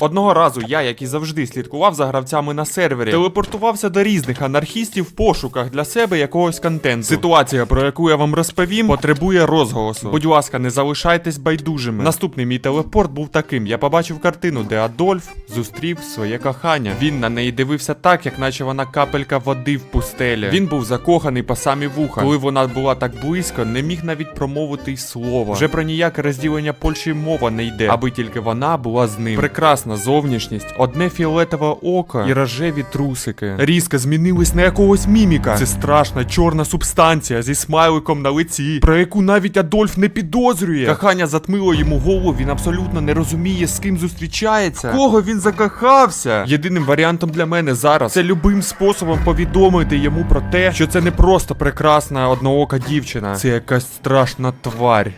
Одного разу я, як і завжди, слідкував за гравцями на сервері, телепортувався до різних анархістів в пошуках для себе якогось контенту. Ситуація, про яку я вам розповім, потребує розголосу. Будь ласка, не залишайтесь байдужими. Наступний мій телепорт був таким: я побачив картину, де Адольф зустрів своє кохання. Він на неї дивився так, як наче вона капелька води в пустелі. Він був закоханий по самі вуха. Коли вона була так близько, не міг навіть промовити й слова. Вже про ніяке розділення Польщі мова не йде, аби тільки вона була з ним. Прекрасна зовнішність, одне фіолетове око і рожеві трусики. Різко змінились на якогось міміка. Це страшна чорна субстанція зі смайликом на лиці, про яку навіть Адольф не підозрює. Кохання затмило йому голову, він абсолютно не розуміє, з ким зустрічається. Кого він закохався? Єдиним варіантом для мене зараз це любим способом повідомити йому про те, що це не просто прекрасна одноока дівчина, це якась страшна тварь.